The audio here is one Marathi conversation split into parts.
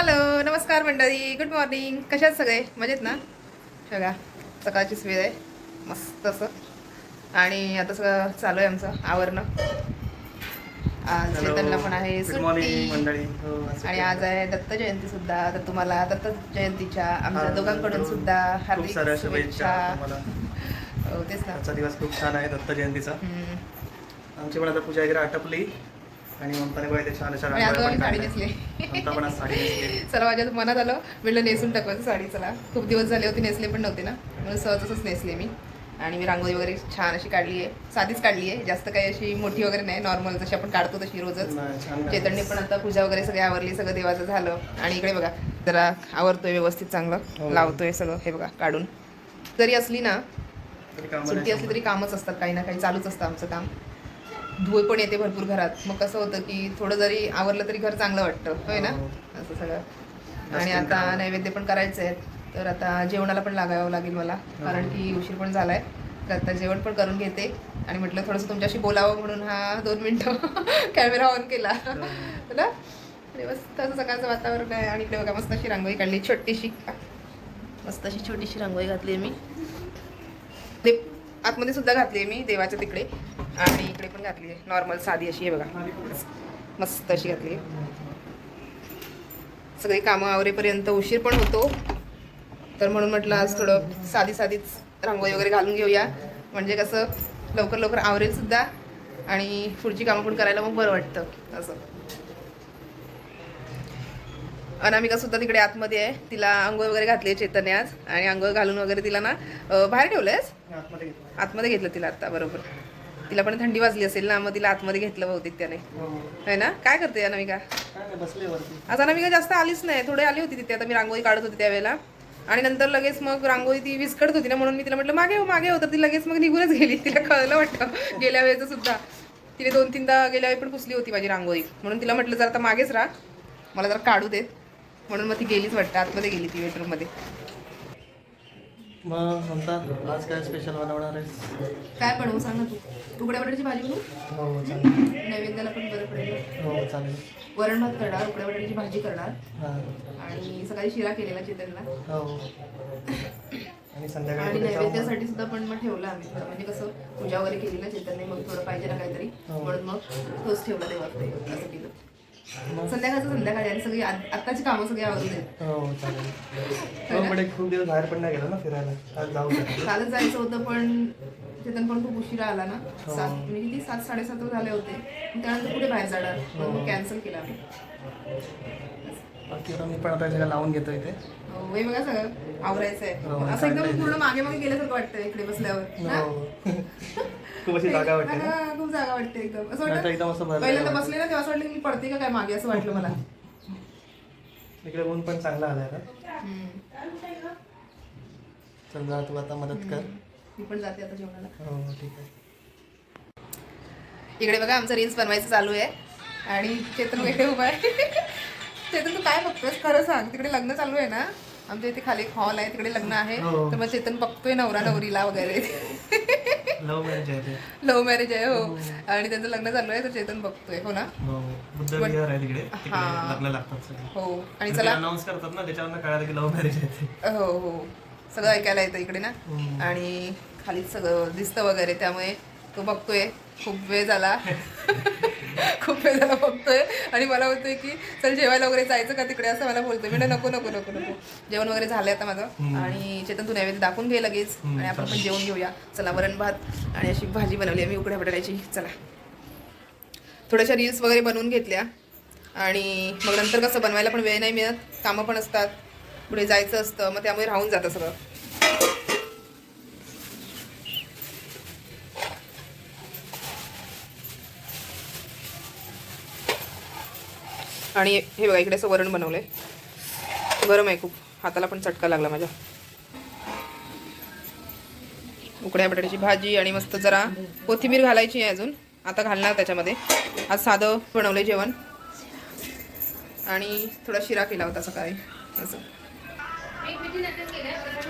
हॅलो नमस्कार मंडळी. गुड मॉर्निंग कशात सगळे? मजेत ना? बघा सकाळचीच वेळ आहे. मस्त असं. आणि आता सगळं चालू आहे आमचं आवरणं. आज चेतनला पण आहे सुट्टी. हो, आणि आज आहे दत्त जयंती सुद्धा. तर तुम्हाला दत्त जयंतीच्या आमच्या दोघांकडून. सुद्धा हार्दिक शुभेच्छा. हो तेच ना. आजचा दिवस खूप छान आहे दत्त जयंतीचा. आमची पण आता पूजा वगैरे आटपली. आणि ममताने बघा इथे छान पण साडी. नेसली. चला माझ्या मनात आलं. म्हटलं नेसून टाकवायचं साडी चला. खूप दिवस झाले होते नेसले पण नव्हते ना. म्हणून सहज असंच नेसले मी. आणि मी रांगोळी वगैरे छान अशी काढली आहे. साधीच काढली आहे. जास्त काही अशी मोठी वगैरे नाही. नॉर्मल जशी आपण काढतो तशी रोजच. छान चेतनने पण आता पूजा वगैरे सगळी आवरली सगळं देवाचं झालं. आणि इकडे बघा जरा आवरतोय व्यवस्थित चांगलं. हो. लावतोय सगळं हे बघा काढून. जरी असली ना सुट्टी असली तरी कामच असतात काही ना काही चालूच असतं आमचं काम. धूळ पण येते भरपूर घरात. मग कसं होतं की थोडं जरी आवरलं तरी घर चांगलं वाटतं. होय ना? हो. असं सगळं. आणि आता. नैवेद्य पण करायचे आहेत. तर आता जेवणाला पण लागावं लागेल मला. हो. कारण की उशीर पण झालाय. तर आता जेवण पण करून घेते. आणि म्हटलं थोडंसं तुमच्याशी बोलावं म्हणून हा दोन मिनटं कॅमेरा ऑन केला. ना? आणि मस्त असं सकाळचं वातावरण आहे. आणि इकडे बघा मस्त अशी रांगोळी काढली. छोटीशी. मस्त अशी छोटीशी रांगोळी घातली आहे मी. आतमध्ये सुद्धा घातली आहे मी देवाच्या तिकडे. आणि इकडे पण घातली आहे. नॉर्मल साधी अशी आहे बघा. मस्त अशी घातली सगळी कामं आवरेपर्यंत उशीर पण होतो. तर म्हणून म्हटलं आज थोडं साधी साधीच रांगोळी वगैरे घालून घेऊया. म्हणजे कसं लवकर लवकर आवरेल सुद्धा आणि पुढची कामं पण करायला मग बरं वाटतं. असं. अनामिका सुद्धा तिकडे आतमध्ये आहे. तिला आंघोळ वगैरे घातली आहे चेतने आज. आणि आंघोळ घालून वगैरे तिला ना बाहेर ठेवलंयस. आतमध्ये घेतलं तिला आता बरोबर. तिला पण थंडी वाजली असेल ना मग तिला आतमध्ये घेतलं बहुतेक त्याने. हो. ना? काय करते अनामिका? आज अनामिका जास्त आलीच नाही. थोडी आली होती तिथे. आता मी रांगोळी काढत होती त्यावेळेला. आणि नंतर लगेच मग रांगोळी ती विस्कटत होती ना म्हणून मी तिला म्हटलं मागे हो मागे हो. तर ती लगेच मग निघूनच गेली. तिला कळलं वाटतं. गेल्या वेळेचं सुद्धा. तिने दोन तीनदा गेल्या वेळी पण पुसली होती माझी रांगोळी. म्हणून तिला म्हटलं जरा आता मागेच राहा. मला जरा काढू देत. म्हणून मग ती गेलीच वाटतं. आतमध्ये गेली ती बेडरूममध्ये मग ममता आज काय स्पेशल बनवणार आहे काय बनवू सांग ना तू. उकड्या बटाट्याची भाजी बनवू? हो चालेल. नैवेद्याला पण बरं पडेल. हो चालेल. वरण भात करणार उकड्या बटाट्याची भाजी करणार. हां. आणि सकाळी शिरा केलेला चेतनला हो. आणि आणि संध्याकाळी कुठे जाऊ मग? नैवेद्यासाठी सुद्धा पण मग ठेवला आम्ही. म्हणजे कसं पूजा वगैरे केली ना चेतनने मग थोडं पाहिजे ना काहीतरी. हो. म्हणून मग तोच ठेवला देवात ते. असं केलं? संध्याकाळचं संध्याकाळी आणि सगळी आत्ताची कामं सगळी आवडून आहेत हो चालेल. हो पण खूप दिवस बाहेर पण नाही गेलो ना फिरायला. आज जाऊ शकतो. कालच जायचं होतं पण चेतन पण खूप उशिरा आला ना. हो. सात म्हणजे किती सात साडेसात झाले होते. मग त्यानंतर कुठे बाहेर जाणार. कॅन्सल केला आम्ही. बाकी आता मी पण आता सगळं लावून घेतो इथे. हो, हे बघा सगळं आवरायचं हो, असं एकदम. पूर्ण मागे मागे गेल्यासारखं वाटतं इकडे बसल्यावर? हो. खूप अशी जागा वाटते ना? हा, खूप जागा वाटते एकदम. असं आता वाटतं एकदम असं भरलेलं पहिल्यांदा वाटतं. बसले ना तेव्हा असं वाटलं की मी पडते का काय मागे असं वाटलं मला. इकडे ऊन पण चांगला आलाय ना हम्म. चल जा तू आता मदत कर. मी पण जाते आता जेवणाला. हो ठीक आहे. इकडे बघा आमचं रील्स बनवायचं चालू आहे. आणि चेतन वेगळे उभा आहे. चेतन तू काय बघतोयस? खरं सांग. तिकडे लग्न चालू आहे ना? आमच्या इथे खाली एक हॉल आहे. तिकडे लग्न आहे. हो. तर मग चेतन बघतोय नवरा नवरीला वगैरे. मॅरेज आहे लव्ह मॅरेज आहे हो. आणि त्यांचं लग्न चालू आहे तर चेतन बघतोय. हो ना? हो. हा. हो. आणि चला अनाऊन्स करतात ना त्याच्यावर कळालं की लव्ह मॅरेज आहे हो हो. सगळं ऐकायला येतं इकडे ना. आणि खालीच सगळं दिसतं वगैरे त्यामुळे तो बघतोय. खूप वेळ झाला. खूप वेळ झाला बघतोय. आणि मला बोलतोय की चल जेवायला वगैरे जायचं का तिकडे? असं मला बोलतोय. मी नको नको नको नको. जेवण वगैरे झालंय आता माझं. आणि चेतन तू नैवेद्य दाखवून घे लगेच. आणि आपण पण जेवण घेऊया. चला वरण भात आणि अशी भाजी बनवली आहे. मी उकड्या बटाट्याची. चला. थोड्याशा रील्स वगैरे बनवून घेतल्या. आणि मग नंतर कसं बनवायला पण वेळ नाही मिळत. कामं पण असतात. पुढे जायचं असतं. मग त्यामुळे राहून जातं सगळं. आणि हे बघा इकडे असं वरण बनवलंय. गरम आहे खूप. हाताला पण चटका लागला माझ्या. उकड्या बटाट्याची भाजी आणि मस्त जरा कोथिंबीर घालायची आहे अजून. आता घालणार त्याच्यामध्ये. आज साधं बनवलंय जेवण. आणि थोडा शिरा केला होता सकाळी. असं.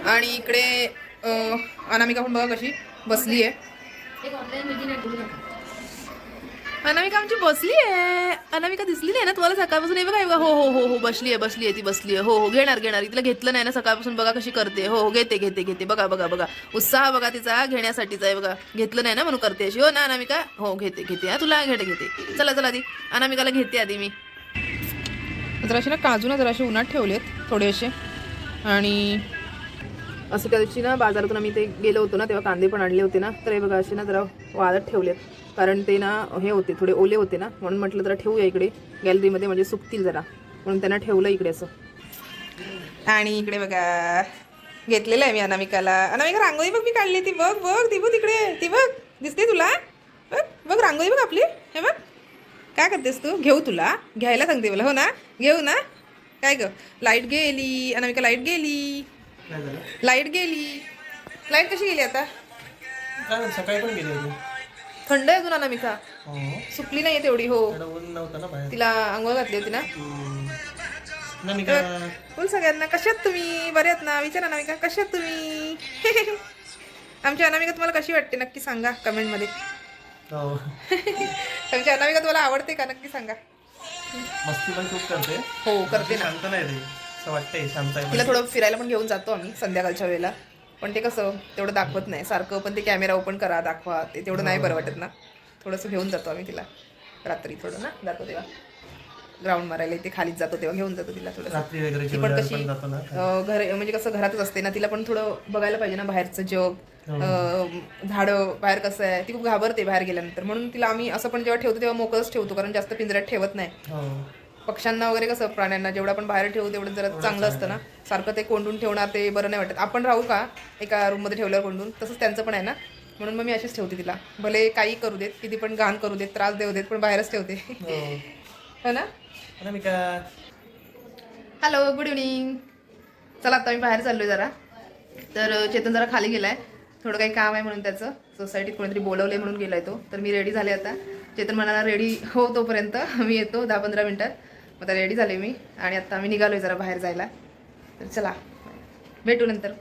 आणि इकडे अनामिका पण बघा कशी बसली आहे अनामिका आमची बसली आहे. अनामिका दिसली नाही ना तुम्हाला सकाळपासून? हे बघा हो हो हो हो बसली आहे बसली आहे ती बसली आहे हो हो घेणार घेणार. तिला घेतलं नाही ना सकाळपासून. बघा कशी करते. हो हो घेते घेते घेते. बघा बघा बघा. उत्साह बघा तिचा घेण्यासाठीचा आहे बघा. घेतलं नाही ना म्हणून करते अशी. हो ना अनामिका? हो घेते घेते. हा तुला घेते घेते. चला चला आधी. अनामिकाला घेते आधी मी. जरा असे ना काजू ना जरा असे उन्हात ठेवलेत थोडेसे. आणि असं त्या दिवशी ना बाजारातून आम्ही ते गेलो होतो ना तेव्हा कांदे पण आणले होते ना. तर हे बघा असे ना जरा वाळत ठेवलेत. कारण ते ना हे होते थोडे ओले होते ना. म्हणून म्हटलं जरा ठेवूया इकडे. गॅलरीमध्ये म्हणजे सुकतील जरा. म्हणून त्यांना ठेवलं इकडे असं. आणि इकडे बघा घेतलेलं आहे मी अनामिकाला. अनामिका रांगोळी बघ मी काढली ती. बघ बघ ती बघ तिकडे. ती बघ दिसते तुला? बघ बघ रांगोळी बघ आपली. हे बघ. काय करतेस तू? घेऊ तुला. घ्यायला सांगते मला. हो ना? घेऊ ना? काय ग? लाइट गेली. अनामिका लाइट गेली. झालं. लाइट गेली. लाइट कशी गेली आता? काय झालं? सकाळी पण गेली होती. थंड आहे अजून अनामिका. हो. सुकली नाही तेवढी हो. एवढं ऊन नव्हतं ना बाहेर. तिला आंघोळ घातली होती ना? हम्म. बोल सगळ्यांना कशात तुम्ही? बरे आहेत ना? विचारा अनामिका कशात तुम्ही? आमची अनामिका तुम्हाला कशी वाटते? नक्की सांगा कमेंटमध्ये. हो. आमची अनामिका तुम्हाला आवडते का? नक्की सांगा. मस्ती पण खूप करते. हो करते ना. शांत नाही रे असं वाटतंय शांत आहे तिला थोडं फिरायला पण घेऊन जातो आम्ही संध्याकाळच्या वेळेला. पण ते कसं तेवढं दाखवत नाही. सारखं पण ते कॅमेरा ओपन करा दाखवा. ते तेवढं नाही बरं वाटत ना. थोडंसं घेऊन जातो आम्ही तिला. रात्री थोडं ना जातो तेव्हा. ग्राउंड मारायला इथे खालीच जातो तेव्हा घेऊन जातो तिला थोडं ती पण कशी घर म्हणजे कसं घरातच असते ना तिला पण थोडं बघायला पाहिजे ना बाहेरचं जग. अं, झाडं बाहेर कसं आहे ती खूप घाबरते बाहेर गेल्यानंतर. म्हणून तिला आम्ही असं पण जेव्हा ठेवतो तेव्हा मोकळच ठेवतो कारण जास्त पिंजऱ्यात ठेवत नाही. हो. पक्ष्यांना वगैरे कसं प्राण्यांना जेवढं आपण बाहेर ठेवू तेवढं जरा चांगलं असतं ना. सारखं ते कोंडून ठेवणार ते बरं नाही वाटत. आपण राहू का एका रूममध्ये ठेवल्यावर कोंडून? तसंच त्यांचं पण आहे ना. म्हणून मग मी अशीच ठेवते तिला. भले काही करू देत किती पण घाण करू देत त्रास देऊ देत पण बाहेरच ठेवते. हो. हो ना? हॅलो गुड इव्हनिंग चला आता मी बाहेर चाललोय जरा. तर चेतन जरा खाली गेलाय. थोडं काही काम आहे म्हणून त्याचं. सोसायटीत कोणीतरी बोलवलंय म्हणून गेलाय तो. तर मी रेडी झाले आता. चेतन म्हणाला रेडी हो तोपर्यंत. मी येतो दहा पंधरा मिनिटात. मग आता रेडी झाले मी आणि आता आम्ही निघालोय जरा बाहेर जायला. तर चला भेटू नंतर.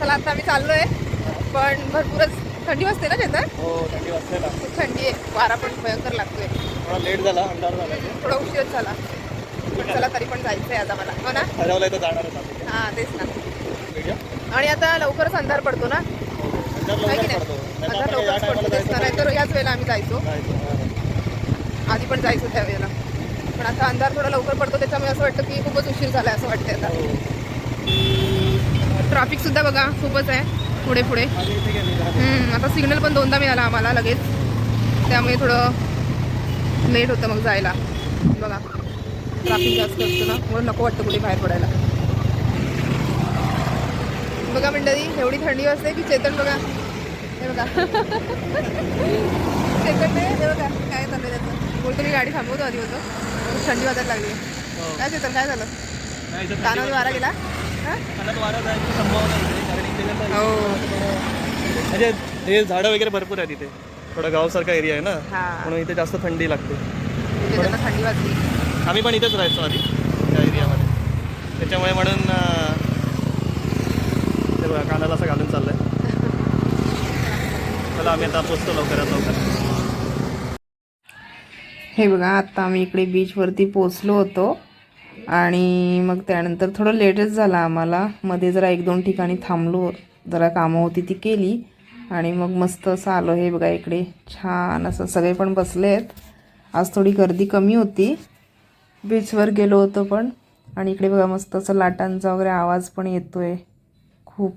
चला आता आम्ही चाललोय पण भरपूरच थंडी वाजते ना चेतन हो खूप थंडी आहे. वारा पण भयंकर लागतोय. थोडा लेट झाला अंधार थोडा उशीरच झाला. पण चला तरी पण जायचंय आता मला. हो ना? हा तेच ना. आणि आता लवकरच अंधार पडतो ना? अंधार आहे की लवकर पडतो. अंधार नाही. तर याच वेळेला आम्ही जायचो. जायचं आधी पण जायचं त्या वेळेला पण आता अंधार थोडा लवकर पडतो त्याच्यामुळे असं वाटतं की खूपच उशीर झाला असं वाटतंय आता. ट्रॅफिक सुद्धा बघा खूपच आहे. पुढे पुढे. आता सिग्नल पण दोनदा मिळाला आम्हाला लगेच. त्यामुळे थोडं लेट होतं मग जायला. बघा ट्रॅफिक जास्त असतं ना म्हणून नको वाटतं कुठे बाहेर पडायला. बघा मंडळी एवढी थंडी वाजते की चेतन बघा. हे बघा. चेतन हे बघा. काय चाललंय त्याचं बोलतो मी गाडी थांबवतो आधी होतो खूप थंडी वाजायला लागली. काय चेतन काय झालं? कानावर वारा गेला? हा? कानात आहे हो. म्हणजे हे झाडं वगैरे भरपूर आहेत इथे. थोडं गावसारखा एरिया आहे ना हा. म्हणून इथे जास्त थंडी लागते. थंडी वाजली. आम्ही पण इथेच राहायचो आधी त्या एरियामध्ये. त्याच्यामुळे म्हणून ते बघा कानाला असं घालून चाललंय. चला आम्ही आता पोचतो लवकरात लवकर. हे बघा आत्ता आम्ही इकडे बीचवरती पोचलो होतो. आणि मग त्यानंतर थोडं लेटच झाला आम्हाला. मध्ये जरा एक दोन ठिकाणी थांबलो जरा कामं होती ती केली. आणि मग मस्त असं आलो हे बघा इकडे. छान असं सगळे पण बसले आहेत आज थोडी गर्दी कमी होती. बीचवर गेलो होतो पण. आणि इकडे बघा मस्त असं लाटांचा वगैरे आवाज पण येतो आहे खूप.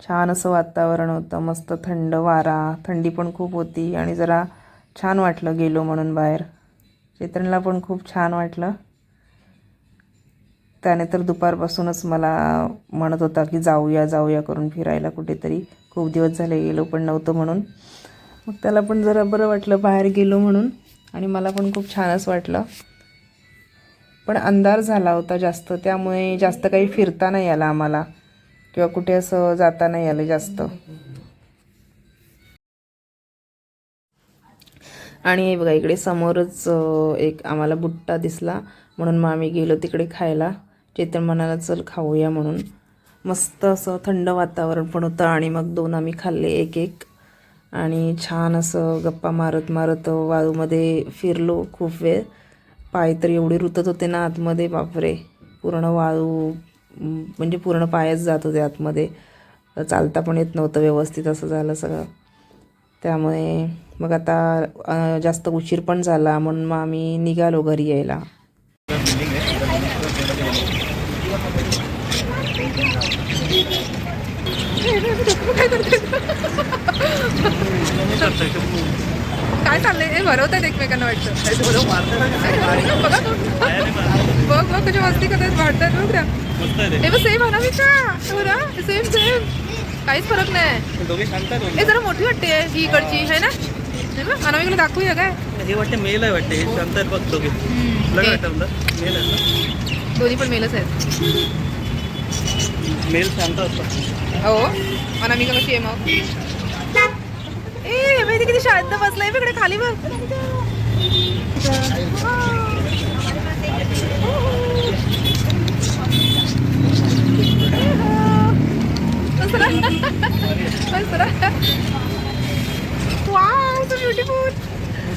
छान असं वातावरण होतं. मस्त थंड वारा. थंडी पण खूप होती. आणि जरा छान वाटलं गेलो म्हणून बाहेर. चेतनला पण खूप छान वाटलं. त्याने तर दुपारपासूनच मला म्हणत होता की जाऊया जाऊया करून फिरायला कुठेतरी. खूप दिवस झाले गेलो पण नव्हतं म्हणून. मग त्याला पण जरा बरं वाटलं बाहेर गेलो म्हणून आणि मला पण खूप छानच वाटलं. पण अंधार झाला होता जास्त त्यामुळे जास्त काही फिरता नाही आला आम्हाला. किंवा कुठे असं जाता नाही आलं जास्त. आणि हे बघा इकडे समोरच एक आम्हाला बुट्टा दिसला. म्हणून मग आम्ही गेलो तिकडे खायला. चेतन म्हणाला चल खाऊया म्हणून. मस्त असं थंड वातावरण पण होतं आणि मग दोन आम्ही खाल्ले एक एक आणि छान असं गप्पा मारत मारत वाळूमध्ये फिरलो खूप वेळ. पाय तर एवढे रुतत होते ना आतमध्ये बापरे. पूर्ण वाळू म्हणजे पूर्ण पायच जात होते आतमध्ये. चालता पण येत नव्हतं व्यवस्थित असं झालं सगळं. त्यामुळे मग आता जास्त उशीर पण झाला म्हणून मग आम्ही निघालो घरी यायला. काय चाललंय? हे भरवतात एकमेकांना वाटतं. बघा. बघ बघ तुझ्या मस्ती करतात वाटतात बघ आहे हे बघ सेम हो ना सेम सेम काहीच फरक नाही. दोघे शांत हे जरा मोठी वाटते ही इकडची आहे ना? हे अनामिकाला दाखवूया काय. हे वाटते मेल आहे वाटते हे शांत बघ दोघे. हे, दोन्ही पण मेलच आहेत. मेल शांत असतं. हो अनामिका कशी आहे मग? ए माहिती किती शांत बसलाय इकडे खाली बघ.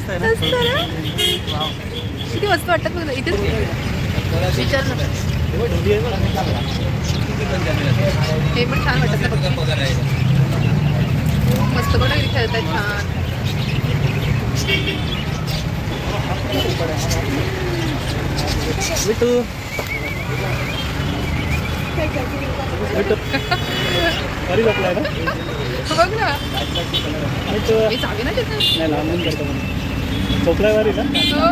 मस्त आहे मस्त ना? ना किती मस्त वाटतात बघ इथेच विचार. हे पण छान वाटत ना बघ. मस्त बघा किती खेळतात छान. विटू विटू घरी झोपलाय ना? बघ ना. मी चावी ना तिथे. नाही लांबून करतो म्हणून. झोपलाय ना हो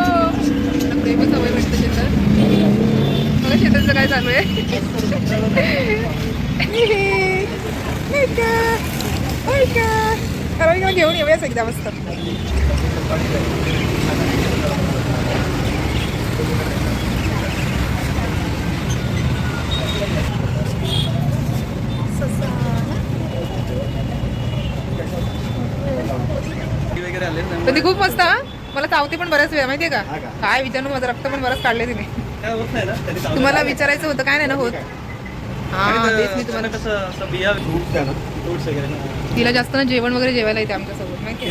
सवय भेटते शेतात बघा शेताचं काय चालू आहे का? होय का? घेऊन येऊयाच एकदा मस्त वगैरे आले पण ती खूप मस्त हा मला चावते पण बऱ्याच वेळा माहितीये का? का? काय विचारू माझं रक्त पण बरंच काढले तिने. तुम्हाला. विचारायचं होतं काय नाही ना होत. हा तेच मी तुम्हाला तिला जास्त ना जेवण वगैरे जेवायला येते माहिती.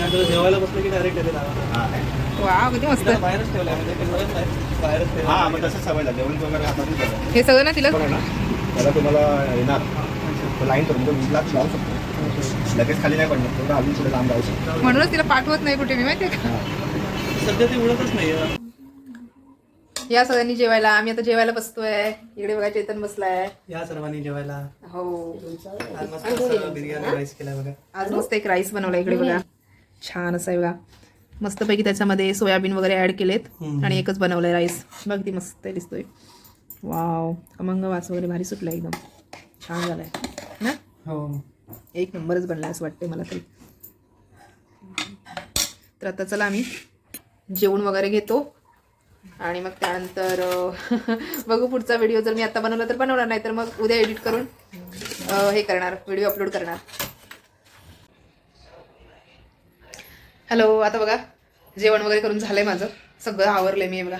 वा किती मस्त. बाहेरच ठेवलंय म्हणजे. हा हे सगळं ना तिला? म्हणूनच तिला पाठवत नाही कुठे मी माहितीये का? सध्या ती उडतच नाही या सगळ्यांनी जेवायला. आम्ही आता जेवायला बसतोय. इकडे बघा चेतन बसलाय. या सर्वांनी जेवायला. हो. आज मस्त असं बिर्याणी राईस केलाय बघा. आज मस्त एक राईस बनवला इकडे बघा. छान असा आहे बघा. मस्तपैकी त्याच्यामध्ये सोयाबीन वगैरे ऍड केलेत हम्म. आणि एकच बनवलाय राईस बघ ती मस्त दिसतोय. वाव खमंग वास वगैरे भारी सुटला एकदम. छान झालाय. ना? हो. एक नंबरच बनला असं वाटतंय मला तरी. तर आता चला आम्ही जेवण वगैरे घेतो. आणि मग त्यानंतर बघू पुढचा व्हिडिओ जर मी आता बनवला तर बनवणार नाही तर मग उद्या एडिट करून हे करणार व्हिडिओ अपलोड करणार. हॅलो आता बघा जेवण वगैरे करून झालंय माझं. सगळं आवरलंय मी बघा.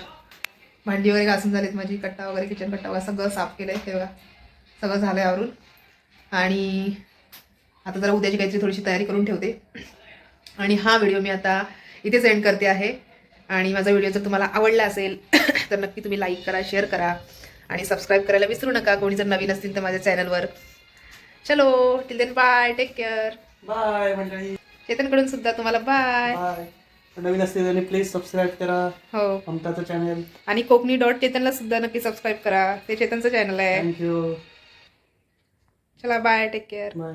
भांडी वगैरे घासून झालीत माझी कट्टा वगैरे किचन कट्टा वगैरे सगळं साफ केलंय हे बघा. सगळं झालंय आवरून. आणि आता जरा उद्याची काहीतरी थोडीशी तयारी करून ठेवते. आणि हा व्हिडिओ मी आता इथेच एंड करते आहे. आणि माझा व्हिडिओ जर तुम्हाला आवडला असेल तर नक्की तुम्ही लाईक करा शेअर करा आणि सबस्क्राईब करायला विसरू नका. कोणी जर नवीन असतील तर माझ्या चॅनलवर चलो till then bye take care bye मंडळी. चेतनकडून सुद्धा तुम्हाला बाय बाय नवीन असते त्यांनी प्लीज सबस्क्राईब करा. हो. ममताचं चॅनल आणि कोकणी डॉट चेतनला सुद्धा नक्की सबस्क्राईब करा. ते चेतनचं चॅनल आहे. थँक्यू चला बाय टेक केअर बाय